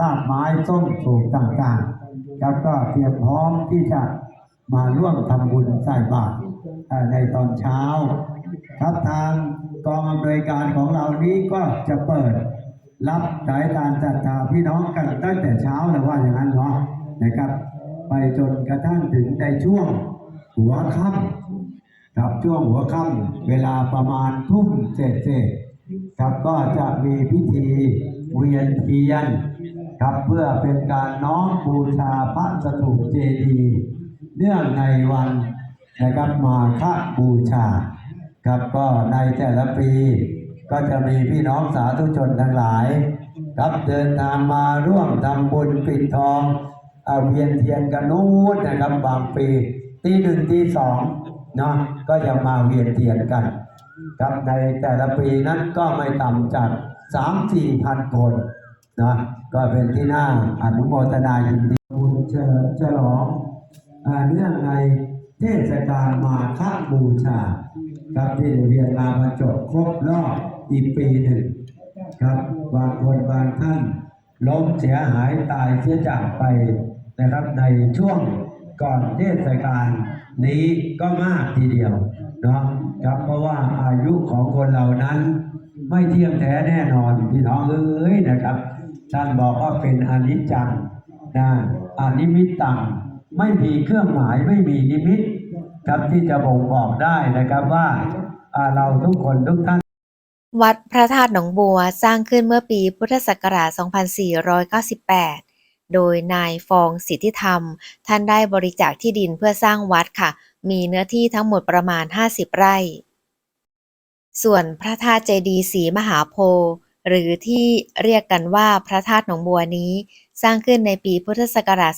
ลาบไม้ส้มสูงต่างๆครับก็เตรียมพร้อมที่จะมาร่วมทำบุญใส่บาตรในตอนเช้า ครับทางกองอำนวยการของเรานี้ก็จะเปิด รับสายกาจัดทาพี่น้องกันตั้งแต่เช้าเลยว่าอย่างนั้นเนาะนะครับ ไปจนกระทั่งถึงในช่วงหัวค่ำครับช่วงหัวค่ำเวลาประมาณทุ่มเศษเศษๆครับก็จะมีพิธีเวียนเทียน ครับเพื่อเป็นการน้อมบูชาพระสถูปเจดีย์เนื่องในวันนะครับมาฆบูชาครับก็ในแต่ละปีก็จะมีพี่น้องสาธุชนทั้งหลาย ครับเดินทางมาร่วมทำบุญปิดทองเอาเวียนเทียนกันนู้นนะครับบางปีตีหนึ่งตีสองเนาะก็ยังมาเวียนเทียนกัน ครับในแต่ละปีนั้นก็ไม่ต่ำจากสามสี่พันคน นะก็เป็นที่น่าอนุโมทนายินดีบุญเฉลิมฉลองเนื่องในเทศกาลมาฆบูชา ครับที่เรียนมาบรรจบครบรอบอีกปีหนึ่งครับบางคนบางท่านล้มเสียหายตายเสียจากไปนะครับในช่วงก่อนเทศกาลนี้ก็มากทีเดียวเนาะครับเพราะว่าอายุของคนเหล่านั้น ไม่เที่ยงแท้แน่นอนพี่น้องเอ้ยนะครับ ท่านบอกว่าเป็นอนิจจังนะอนิมิตตังไม่มีเครื่องหมายไม่มีนิมิตครับที่จะบ่งบอกได้นะครับว่าเราทุกคนทุกท่าน วัดพระธาตุหนองบัวสร้างขึ้นเมื่อปีพุทธศักราช 2498 โดยนายฟองสิทธิธรรม ท่านได้บริจาคที่ดินเพื่อสร้างวัดค่ะ มีเนื้อที่ทั้งหมดประมาณ 50 ไร่ ส่วนพระธาตุเจดีย์สีมหาโพธิ์ หรือที่เรียกกันว่าพระธาตุหนองบัวนี้ สร้างขึ้นในปีพุทธศักราช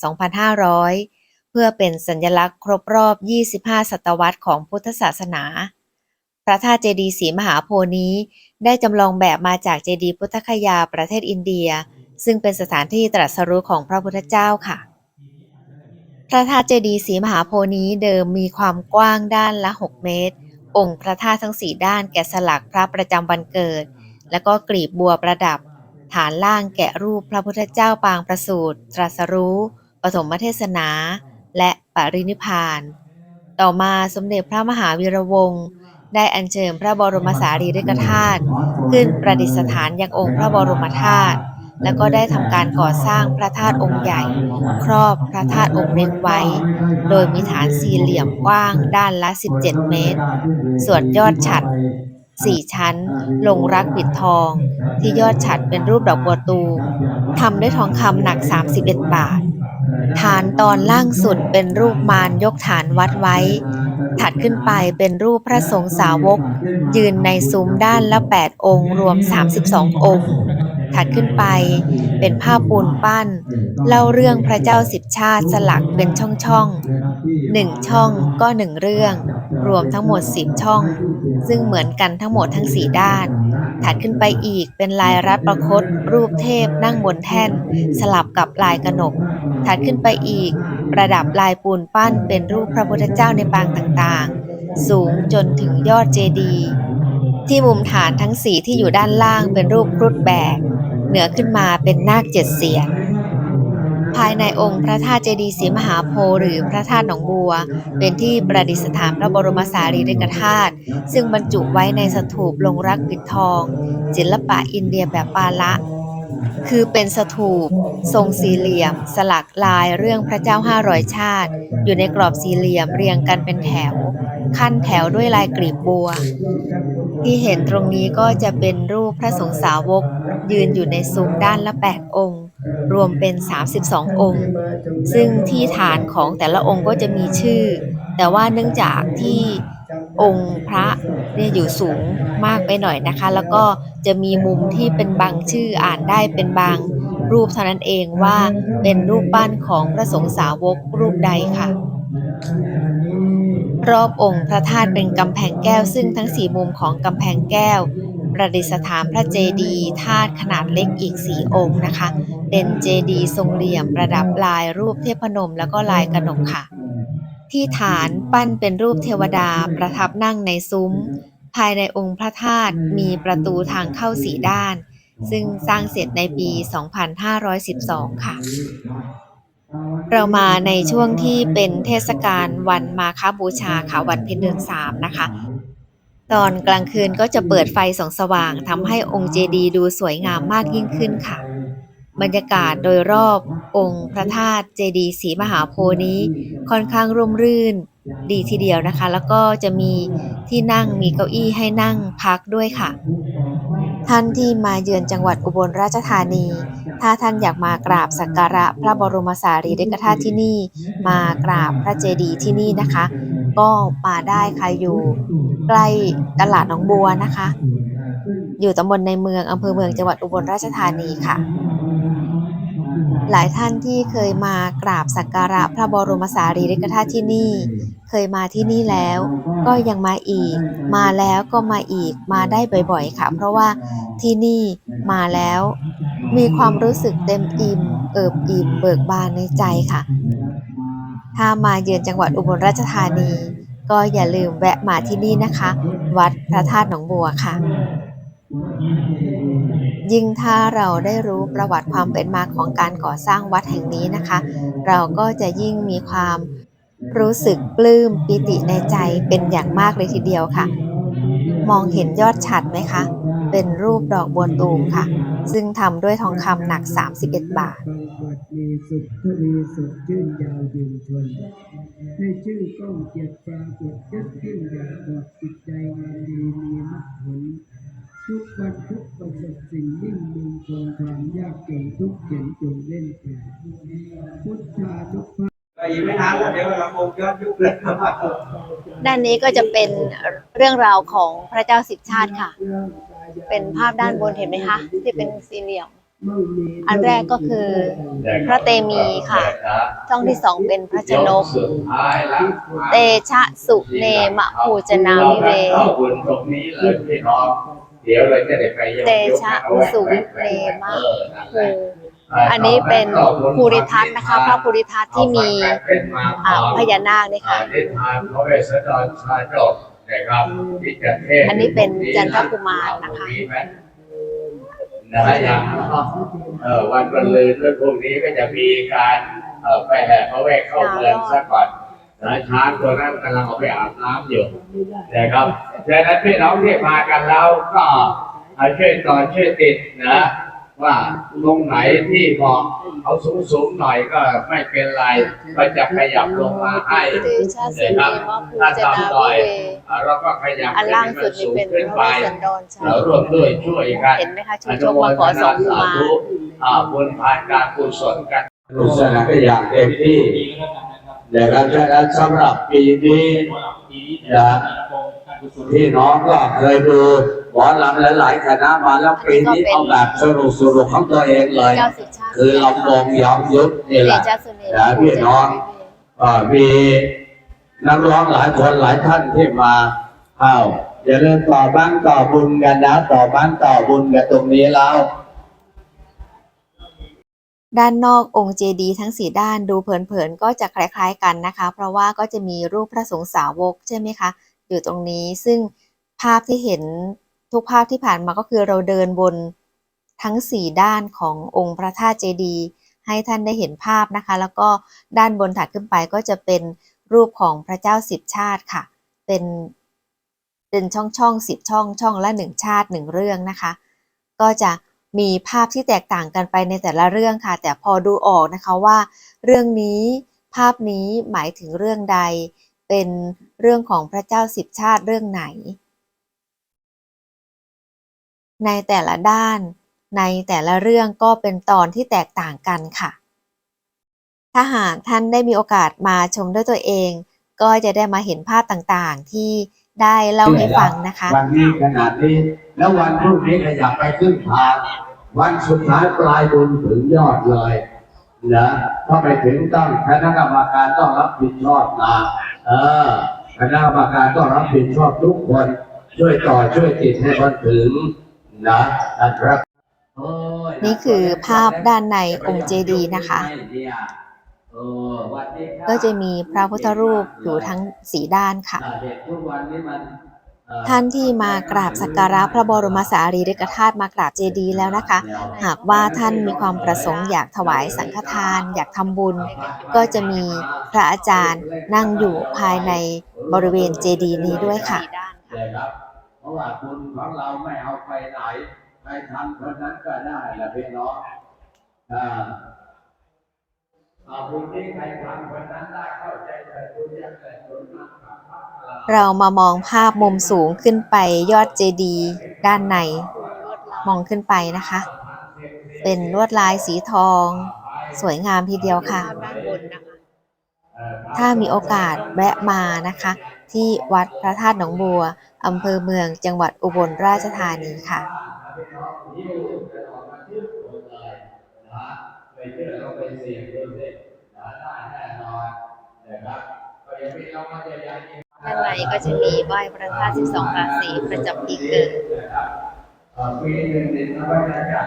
2500 เพื่อเป็นสัญลักษณ์ครบรอบ 25 ศตวรรษของพุทธศาสนา พระธาตุเจดีย์ศรีมหาโพธิ์นี้ ได้จำลองแบบมาจากเจดีย์พุทธคยาประเทศอินเดีย ซึ่งเป็นสถานที่ตรัสรู้ของพระพุทธเจ้าค่ะ พระธาตุเจดีย์ศรีมหาโพธิ์นี้เดิมมีความกว้างด้านละ 6 เมตร องค์พระธาตุทั้งสี่ด้านแกะสลักพระประจำวันเกิด แล้วก็กลีบบัวประดับ ฐานล่างแกะรูปพระพุทธเจ้าปางประสูติตรัสรู้ปฐมเทศนา และปรินิพาน ต่อมาสมเด็จพระมหาวีระวงศ์ได้อัญเชิญพระบรมสารีริกธาตุขึ้นประดิษฐานยังองค์พระบรมธาตุแล้วก็ได้ทำการก่อสร้างพระธาตุองค์ใหญ่ ครอบพระธาตุองค์เล็กไว้ โดยมีฐานสี่เหลี่ยมกว้างด้านละ 17 เมตร ส่วนยอดฉัตร สี่ชั้น ลงรักปิดทอง ที่ยอดฉัดเป็นรูปดอกบัวตูมทำด้วยทองคำหนัก 31 บาท ฐานตอนล่างสุดเป็นรูปมารยกฐานวัดไว้ ถัดขึ้นไปเป็นรูปพระสงฆ์สาวก ยืนในซุ้มด้านละ 8 องค์ รวม 32 องค์ ถัดขึ้นไป เป็นภาพปูนปั้น เล่าเรื่องพระเจ้าสิบชาติสลักเป็นช่องๆหนึ่งช่องก็หนึ่งเรื่อง รวมทั้งหมด10ช่อง ซึ่งเหมือนกันทั้งหมดทั้ง4ด้าน ถัดขึ้นไปอีกเป็นลายรัดประคตรูปเทพนั่งบนแท่น สลับกับลายกนก ถัดขึ้นไปอีก ประดับลายปูนปั้นเป็นรูปพระพุทธเจ้าในปางต่างๆ สูงจนถึงยอดเจดีย์ที่มุมฐานทั้งสีที่อยู่ด้านล่างเป็นรูปครุฑแบก เหนือขึ้นมาเป็นนาคเจ็ดเสียนภายในองค์พระธาตุเจดีย์ศรีมหาโพธิ์หรือพระธาตุหนองบัว เป็นที่ประดิษฐานพระบรมสารีริกธาตุซึ่งบรรจุไว้ในสถูปลงรักปิดทอง ศิลปะอินเดียแบบปาละ คือเป็นสถูป ทรงสี่เหลี่ยม สลักลายเรื่องพระเจ้าห้าร้อยชาติ อยู่ในกรอบสี่เหลี่ยมเรียงกันเป็นแถว ขั้นแถวด้วยลายกลีบบัว ที่เห็นตรงนี้ก็จะเป็นรูปพระสงฆ์สาวก ยืนอยู่ในซุ้มด้านละ 8 องค์ รวมเป็น 32 องค์ ซึ่งที่ฐานของแต่ละองค์ก็จะมีชื่อ แต่ว่าเนื่องจากที่องค์พระเนี่ยอยู่สูงมากไปหน่อยนะคะ แล้วก็จะมีมุมที่เป็นบางชื่ออ่านได้เป็นบางรูปเท่านั้นเองว่าเป็นรูปปั้นของพระสงฆ์สาวกรูปใดค่ะ รอบองค์พระธาตุเป็นกำแพงแก้วซึ่งทั้งสี่มุมของกำแพงแก้ว ประดิษฐานพระเจดีย์ธาตุขนาดเล็กอีกสี่องค์นะคะ เป็นเจดีย์ทรงเหลี่ยมประดับลายรูปเทพนมแล้วก็ลายกนกค่ะ ที่ฐานปั้นเป็นรูปเทวดาประทับนั่งในซุ้ม ภายในองค์พระธาตุมีประตูทางเข้าสี่ด้าน ซึ่งสร้างเสร็จในปี 2512 ค่ะเรามาในช่วงที่เป็นเทศกาลวันมาฆบูชาค่ะวันเพ็ญเดือน3นะคะ ตอนกลางคืนก็จะเปิดไฟส่องสว่างทำให้องค์เจดีย์ดูสวยงามมากยิ่งขึ้นค่ะ บรรยากาศโดยรอบองค์พระธาตุเจดีย์ศรีมหาโพธิ์นี้ค่อนข้างร่มรื่นดีทีเดียวนะคะ แล้วก็จะมีที่นั่งมีเก้าอี้ให้นั่งพักด้วยค่ะ ท่านที่มาเยือนจังหวัดอุบลราชธานี ถ้าท่านอยากมากราบสักการะพระบรมสารีริกธาตุที่นี่ มากราบพระเจดีย์ที่นี่นะคะ ก็มาได้ค่ะอยู่ใกล้ตลาดหนองบัวนะคะ อยู่ตำบลในเมืองอำเภอเมืองจังหวัดอุบลราชธานีค่ะ หลายท่านที่เคยมากราบสักการะพระบรมสารีริกธาตุที่นี่ เคยมาที่นี่แล้ว ก็ยังมาอีก มาแล้วก็มาอีกมาได้บ่อยๆ ค่ะ เพราะว่าที่นี่มาแล้วมีความรู้สึกเต็มอิ่ม เอิบอิ่มเบิกบานในใจค่ะ ถ้ามาเยือนจังหวัดอุบลราชธานี ก็อย่าลืมแวะมาที่นี่นะคะ วัดพระธาตุหนองบัวค่ะ ยิ่งถ้าเราได้รู้ประวัติความเป็นมาของการก่อสร้างวัดแห่งนี้นะคะ เราก็จะยิ่งมีความรู้สึกปลื้มปิติในใจเป็นอย่างมากเลยทีเดียวค่ะ มองเห็นยอดฉัดไหมคะ เป็นรูปดอกบัวตูมค่ะ ซึ่งทำด้วยทองคำหนัก 31 บาทบางบทมีสุขทวีสุขชื่นยาวยืนชนให้ชื่อก้องเกียรติปรากฏยึดขึ้นอย่างบอกจิตใจงามดีมีมรรคผลทุกวันทุกประสบสิ่งยิ่งมงคลความยากจนทุกเขียนจงเล่นแผ่พุทธาทุกพระอีกไม่นานแล้วเดี๋ยวเราคงย้อนยุคเลยครับด้านนี้ก็จะเป็นเรื่องราวของพระเจ้าสิบชาติค่ะ เป็นภาพด้านบนเห็นไหมคะ ที่เป็นสี่เหลี่ยม อันแรกก็คือพระเตมีค่ะ ช่องที่สองเป็นพระชนก เตชะสุเนมะภูจนาวิเวเข้าบุญตรงนี้เลยพี่น้องเดี๋ยวเราจะได้ไปยังเตชะสุเนมะภูอันนี้เป็นภูริทัศน์นะคะพระภูริทัศน์ที่มีอ่าพญานาคเนี่ยค่ะ นิทานพระเวสสันดรชาดกนะครับที่จะเทศอันนี้เป็นจันทกุมารนะคะมีไหมนะฮะอย่างเอ่อวันบรรลือเรื่องพวกนี้ก็จะมีการเอ่อไปแห่พระเวทเข้าเมืองซะก่อนนะช้างตัวนั้นกำลังเอาไปอาบน้ำอยู่นะครับดังนั้นพี่น้องที่มากันแล้วก็เอาช่วยต่อช่วยติดนะ ว่าตรงไหนที่เหมาะเอาสูงสูงๆหน่อยก็ไม่เป็นไร ก็จะขยับลงมาให้เตชะสุนะเนครับมะภูถ้าจนาทำหน่วิอยเวอ่าเราก็ขยับอันล่างสุดนี่ให้เป็นมัสูงขึ้นพไประเวสสันดรชาเราร่วมด้วยช่วยกันเห็นไหมคะชูชกมาขอสองกุมารอ่าบุญผ่านการกุศลกันกุศลก็อย่างเต็มที่ นะครับฉะนั้นสำหรับปีนี้นะพี่น้องก็เคยดูหมอลำหลายๆคณะมาแล้วปีนี้เอาแบบสรุปสรุปของตัวเองเลย คือลำวงย้อมยุทธนี่แหละนะพี่น้องมีนักร้องหลายคนหลายท่านที่มาเอ้าอย่าลืมต่อบ้านต่อบุญกันนะต่อบ้านต่อบุญกันตรงนี้แล้ว ด้านนอกองค์เจดีย์ทั้งสี่ด้านดูเผินๆก็จะคล้ายๆกันนะคะ เพราะว่าก็จะมีรูปพระสงฆ์สาวกใช่ไหมคะ อยู่ตรงนี้ซึ่งภาพที่เห็นทุกภาพที่ผ่านมาก็คือเราเดินบนทั้งสี่ด้านขององค์พระธาตุเจดีย์ให้ท่านได้เห็นภาพนะคะ แล้วก็ด้านบนถัดขึ้นไปก็จะเป็นรูปของพระเจ้าสิบชาติค่ะ เป็นเป็นช่องช่องสิบช่องช่องละหนึ่งชาติหนึ่งเรื่องนะคะ ก็จะ มีภาพที่แตกต่างกันไปในแต่ละเรื่องค่ะ แต่พอดูออกนะคะว่า เรื่องนี้ภาพนี้หมายถึงเรื่องใด เป็นเรื่องของพระเจ้าสิบชาติเรื่องไหน ในแต่ละด้าน ในแต่ละเรื่องก็เป็นตอนที่แตกต่างกันค่ะ ถ้าหากท่านได้มีโอกาสมาชมด้วยตัวเอง ก็จะได้มาเห็นภาพต่างๆที่ ได้เล่าให้ฟังนะคะ วันนี้ขนาดนี้ แล้ววันพรุ่งนี้ขยับไปครึ่งทางวันสุดท้ายปลายบุญถึงยอดเลยนะถ้าไปถึงต้องคณะกรรมการต้องรับผิดชอบนะเออคณะกรรมการต้องรับผิดชอบทุกคนช่วยต่อช่วยติดให้คนถึงนะนะครับโอ้ยนี่คือภาพด้านในองค์เจดีย์นะคะ ก็จะมีพระพุทธรูปอยู่ทั้งสีด้านค่ะอ่าเด็กทุกวันนี้มันท่านที่มากราบสักการะพระบรมสารีริกธาตุมากราบเจดีย์แล้วนะคะ หากว่าท่านมีความประสงค์อยากถวายสังฆทาน อยากทำบุญ ก็จะมีพระอาจารย์นั่งอยู่ภายในบริเวณเจดีย์นี้ด้วยค่ะนะครับเพราะว่าคุณของเราไม่เอาไปไหนใครทำคนนั้นก็ได้ละพี่น้องอ่าเอา บุญที่ใครทำคนนั้นได้เข้าใจแต่บุญอยากแต่บุญมากครับเรามามองภาพมุมสูงขึ้นไปยอดเจดีย์ด้านใน มองขึ้นไปนะคะ เป็นลวดลายสีทอง สวยงามทีเดียวค่ะถ้ามีโอกาสแวะมานะคะ ที่วัดพระธาตุหนองบัวอำเภอเมืองจังหวัดอุบลราชธานีค่ะ ไปเชื่อเราไปเสี่ยงดูสินะได้แน่นอนนะครับก็ยังไม่เรามาจะยัง ด้านในก็จะมีไหว้พระธาตุ12 ราศีประจำปีเกิดนะครับเอ่อปีหนึ่งเนี่ยนะว่าจะจัด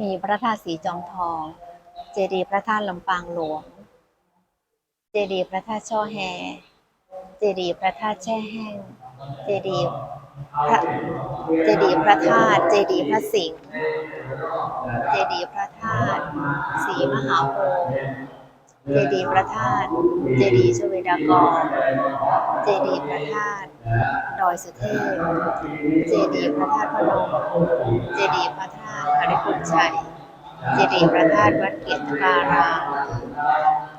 มีพระธาตุสีจอมทอง เจดีย์พระธาตุลำปางหลวง เจดีย์พระธาตุช่อแฮ เจดีย์พระธาตุแช่แห้ง เจดีย์พระเจดีย์พระธาตุเจดีย์พระสิงห์เจดีย์พระธาตุสีมหาโพธิ์ เจดีย์พระธาตุเจดีย์ชเวดากร เจดีย์พระธาตุดอยสุเทพ เจดีย์พระธาตุพนม เจดีย์พระธาตุหริพุนชัย เจดีย์พระธาตุวัดเกียรติการาม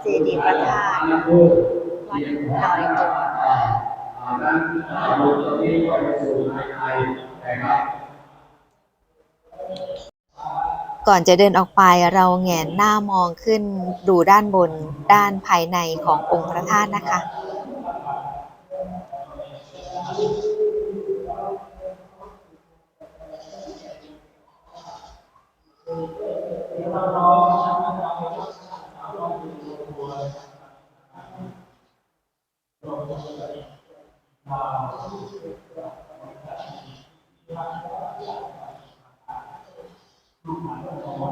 เจดีย์พระธาตุวัดดอยตุง อ่านั้นบุญตรงนี้ ก่อนจะเดินออกไปเราแงนหน้ามองขึ้นดูด้านบนด้านภายในขององค์พระธาตุนะคะนะ ค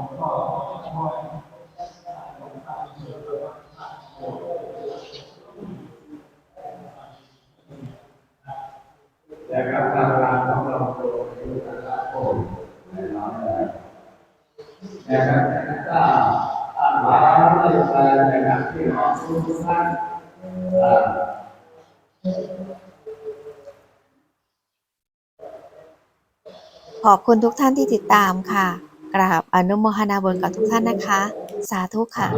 รับตารางของเราโดยดูตารางโอนนะครับนะครับก็อ่ามาเรื่องอะไรนะครับที่ขอทุกท่านขอบคุณทุกท่านที่ติดตามค่ะ กราบอนุโมทนาบุญกับทุกท่านนะคะ สาธุค่ะ